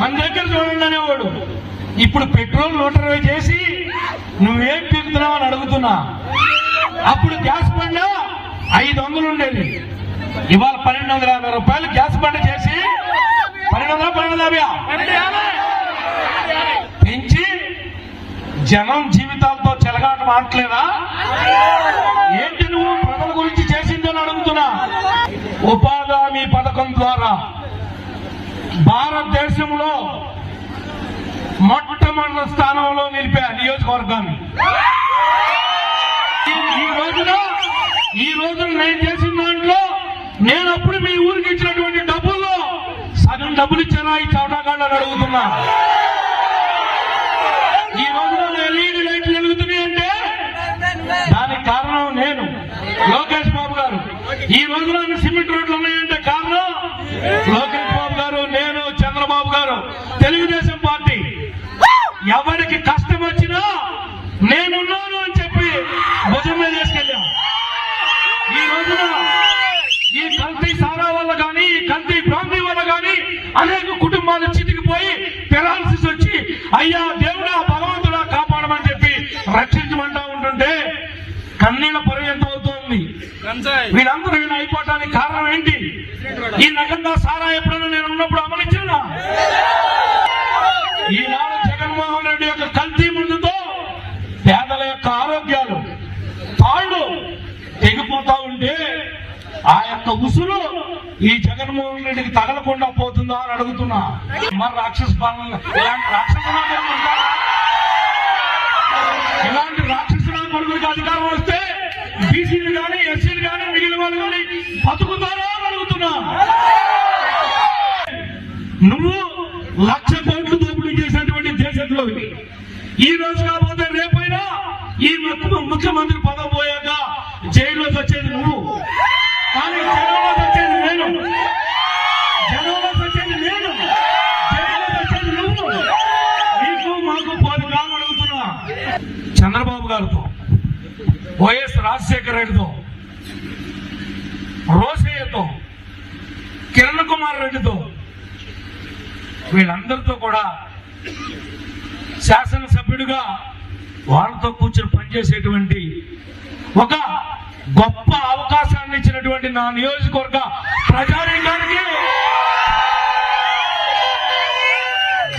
మన దగ్గర చూడండి అనేవాడు ఇప్పుడు పెట్రోల్ నూట ఇరవై చేసి నువ్వేం పీకుతున్నావు అని అడుగుతున్నా. అప్పుడు గ్యాస్ బండ ఐదు వందలు ఉండేది. ఇవాళ పన్నెండు వందల యాభై రూపాయలు గ్యాస్ బండ చేసి పన్నెండు వందల పన్నెండు యాభై. పెంచి జనం జీవితాలతో చెలగాట మాట్లేదా ఏంటి నువ్వు ప్రజల గురించి చేసిందని అడుగుతున్నా. ఉపాధి హామీ పథకం ద్వారా భారతదేశంలో మొట్టమొదటి స్థానంలో నిలిపే నియోజకవర్గాన్ని ఈ- రోజున ఈ రోజున నేను చేసిన దాంట్లో నేను అప్పుడు మీ ఊరికి ఇచ్చినటువంటి డబ్బుల్లో సగం డబ్బులు ఇచ్చానా ఈ చౌటాకాళ్ళు అడుగుతున్నా ఈ రోజున ఎల్ఈడి లైట్లు వెలుగుతున్నాయి అంటే దానికి కారణం నేను లోకేష్ బాబు గారు ఈ రోజున సిమెంట్ రోడ్లు ఉన్నాయంటే కారణం లోకేష్ బాబు గారు నేను చంద్రబాబు గారు తెలుగుదేశం పార్టీ. ఎవరికి కష్టం వచ్చినా నేనున్నాను అని చెప్పి భుజం మీద తీసుకెళ్ళా ఈ రోజున ఈ కల్తీ సారా వల్ల కానీ ఈ కల్తీ బ్రాంతి వల్ల కానీ అనేక కుటుంబాలు చితికిపోయి పెరాలసిస్ వచ్చి అయ్యా దేవుడా భగవంతుడా కాపాడమని చెప్పి రక్షించమంటా ఉంటుంటే కన్నీళ్ళ పర్యంత వీళ్ళందరూ ఇలా అయిపోవటానికి కారణం ఏంటి? ఈ రకంగా సారా ఎప్పుడైనా నేను ఉన్నప్పుడు అమలించానా ఈనాడు జగన్మోహన్ రెడ్డి యొక్క కల్తీ ముందుతో పేదల యొక్క ఆరోగ్యాలు తాళ్ళు తెగిపోతా ఉంటే ఆ యొక్క ఉసురు ఈ జగన్మోహన్ రెడ్డికి తగలకుండా పోతుందా అని అడుగుతున్నా. మరి రాక్షస పాలన ఇలాంటి రాక్షస నువ్వు లక్ష కోట్లు దోపిడీ చేసినటువంటి దేశంలోకి ఈ రోజు కాకపోతే రేపైనా ఈ ముఖ్యమంత్రి పదవి పోయాక జైల్లో వచ్చేది నువ్వు. కానీ జనంలో వచ్చేది నేను. జనంలో వచ్చేది నేను. వచ్చేది నువ్వు. నీకు మాకు పది కాలం అడుగుతున్నా. చంద్రబాబు గారితో వైఎస్ రాజశేఖర రెడ్డితో రోసయ్యతో కిరణ్ కుమార్ రెడ్డితో వీళ్ళందరితో కూడా శాసనసభ్యుడిగా వాళ్ళతో కూర్చొని పనిచేసేటువంటి ఒక గొప్ప అవకాశాన్ని ఇచ్చినటువంటి నా నియోజకవర్గ ప్రజానీకానికి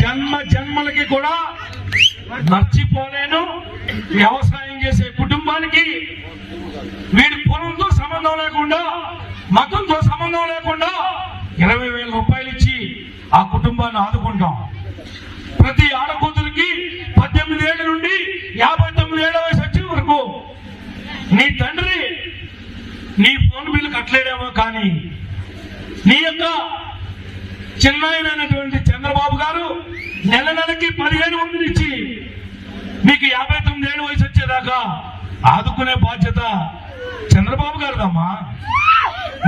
జన్మ జన్మలకి కూడా మర్చిపోలేను. వ్యవసాయం చేసే కుటుంబానికి వీడి పొలంతో సంబంధం లేకుండా మతంతో సంబంధం లేకుండా ఇరవై వేల ఆ కుటుంబాన్ని ఆదుకుంటాం. ప్రతి ఆడకూతురికి పద్దెనిమిది ఏళ్ళ నుండి యాభై తొమ్మిది ఏళ్ళ వయసు వచ్చే వరకు నీ తండ్రి నీ ఫోన్ బిల్లు కట్టలేడేమో కానీ నీ యొక్క చిన్నాయనైనటువంటి చంద్రబాబు గారు నెల నెలకి పదిహేను వందలు ఇచ్చి మీకు యాభై తొమ్మిది ఏళ్ళ వయసు వచ్చేదాకా ఆదుకునే బాధ్యత చంద్రబాబు గారిదమ్మా.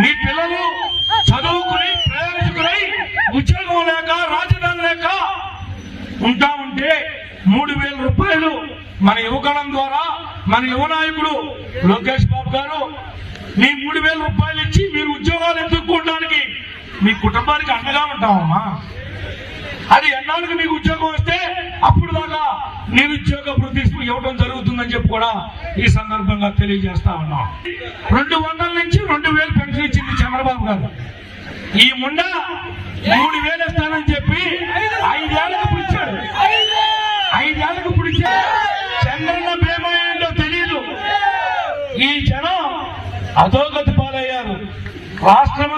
మీ పిల్లలు చదువుకుని ప్రయోజకులై ఉంటా ఉంటే మూడు వేల రూపాయలు మన యువకళం ద్వారా మన యువ నాయకుడు లోకేష్ బాబు గారు మీ మూడు వేల రూపాయలు ఇచ్చి మీరు ఉద్యోగాలు ఎదుర్కోవడానికి మీ కుటుంబానికి అండగా ఉంటామమ్మా అది ఎన్నాళ్ళకి మీకు ఉద్యోగం వస్తే అప్పుడు దాకా నిరుద్యోగ తీసుకుని ఇవ్వడం జరుగుతుందని చెప్పి కూడా ఈ సందర్భంగా తెలియజేస్తా ఉన్నాం. రెండు వందల నుంచి రెండు వేలు పెన్షన్ ఇచ్చింది చంద్రబాబు గారు. ఈ ముండ మూడు వేలు ఇస్తానని చెప్పి ఐదేళ్ళకు చంద్రన్న ప్రేమ ఏంటో తెలియదు ఈ జనం అధోగతి పాలయ్యారు. రాష్ట్రం